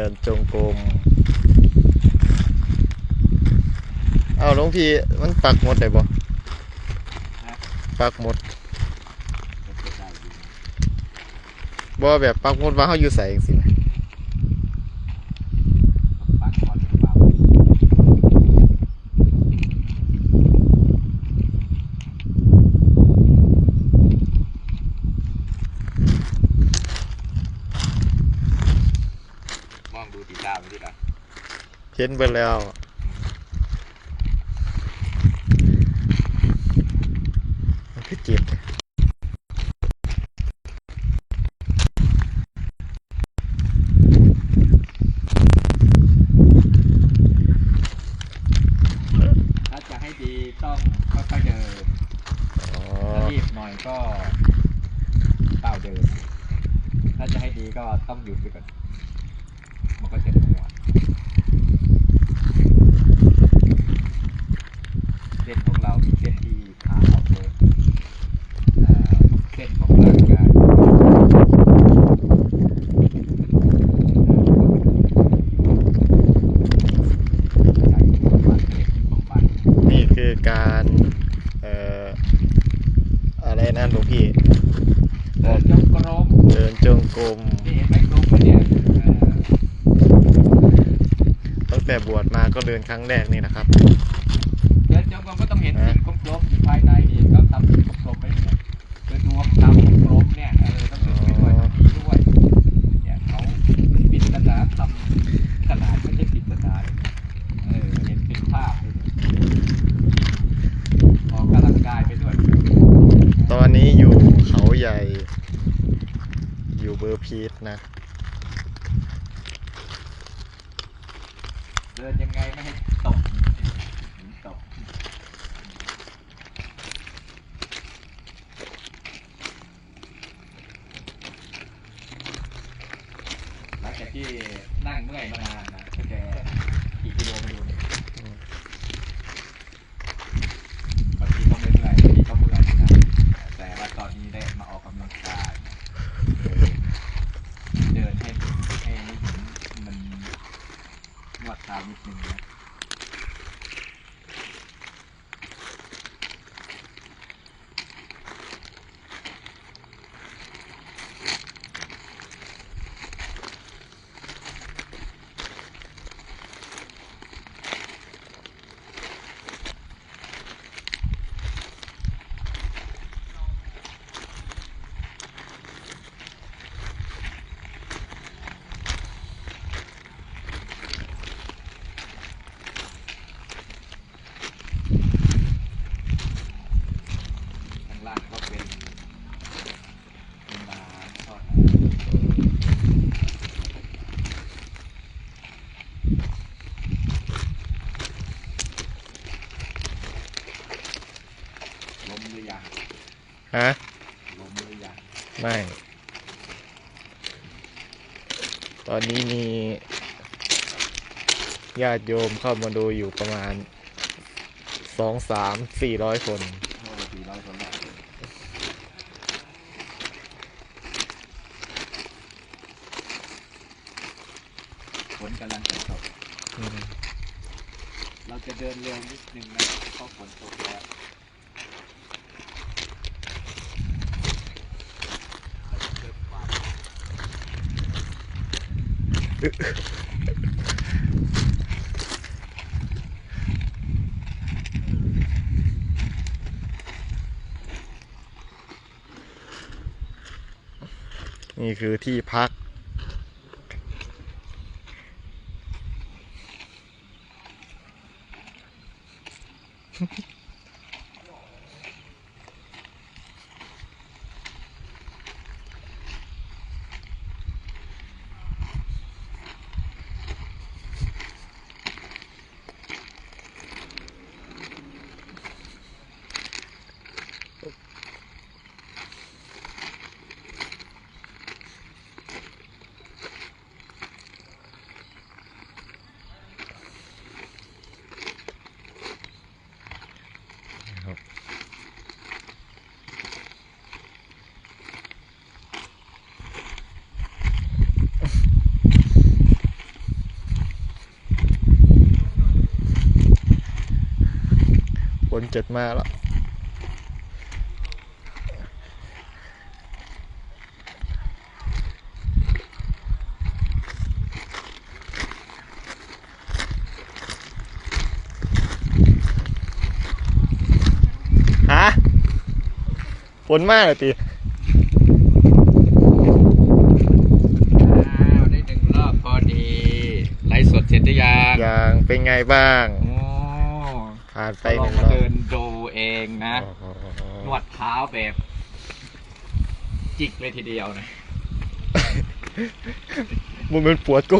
ดินจงกรมเอาหลวงพี่มันปักหมดได้บ่ปักหมดบ่แบบปักหมดว่าเขาอยู่ใส่จังๆนะ ปักก่อนเปล่า มองดูตีตาไปดิล่ะ เห็นเบิดแล้วมันคือเจ็บถ้าจะให้ดีต้องค่อยๆเดินถ้ารีบหน่อยก็เต่าเดิน ถ้าจะให้ดีก็ต้องหยุดไปก่อนมันก็จะหัว เส้นของเรามีเส้นที่ขาเอาเลยเอ่อเส้นของร่างกายใจบำบัดเล็กบำบัดนี่คือการเอ่ออะไรนะหลวงพี่เดินจงกรมเดินจงกรมนี่เห็นไหมกรมเนี่ยเอ่อตั้งแต่บวชมาก็เดินครั้งแรกนี่นะครับ เดินจงกรมก็ต้องเห็นสิ่งกลมๆอยู่ภายในนี่ก็ทำสิ่งกลมๆไปเนี่ยคือดวงตามกลมๆเนี่ยเออต้องเดินไปด้วยดีด้วยเนี่ยเขาปริศนาทำขนาดไม่ใช่ปริศนาเออเห็นเป็นภาพเลยออกกำลังกายไปด้วย ตอนนี้อยู่เขาใหญ่ อยู่เบอร์พีทนะเดินยังไงไม่ให้ตกตกหลังจาก ที่นั่งเมื่อยมานานนะก็จะกี่กิโลไม่รู้บางทีก็ไม่เมื่อยบางทีก็เมื่อยนะแต่ว่าตอนนี้ได้มาออกกำลังกายเดินให้ให้ให้เห็นมันนวดเท้านิดนึงนะ ข้างล่างก็เป็นเป็นบาร์ทอดล้มหรือยัง ฮะล้มหรือยังไม่ ตอนนี้มีญาติโยมเข้ามาดูอยู่ประมาณสองสามสี่ร้อยคนโอ้สี่ร้อยคนแล้วฝนกำลังจะตกอืมเราจะเดินเร็วนิดนึงนะเพราะฝนตกแล้ว นี่คือที่พัก นเจ็ดมาแล้วฮะฝนมากเลยตีอ้าวได้หนึ่งรอบพอดี ไลฟ์สดเสร็จหรือยังยังเป็นไงบ้างโอ้ ผ่านไปลหองนึ่งมารอบเดินดูเองนะนวดเท้าแบบ จิกเลยทีเดียวนะ มันเป็นปวดก็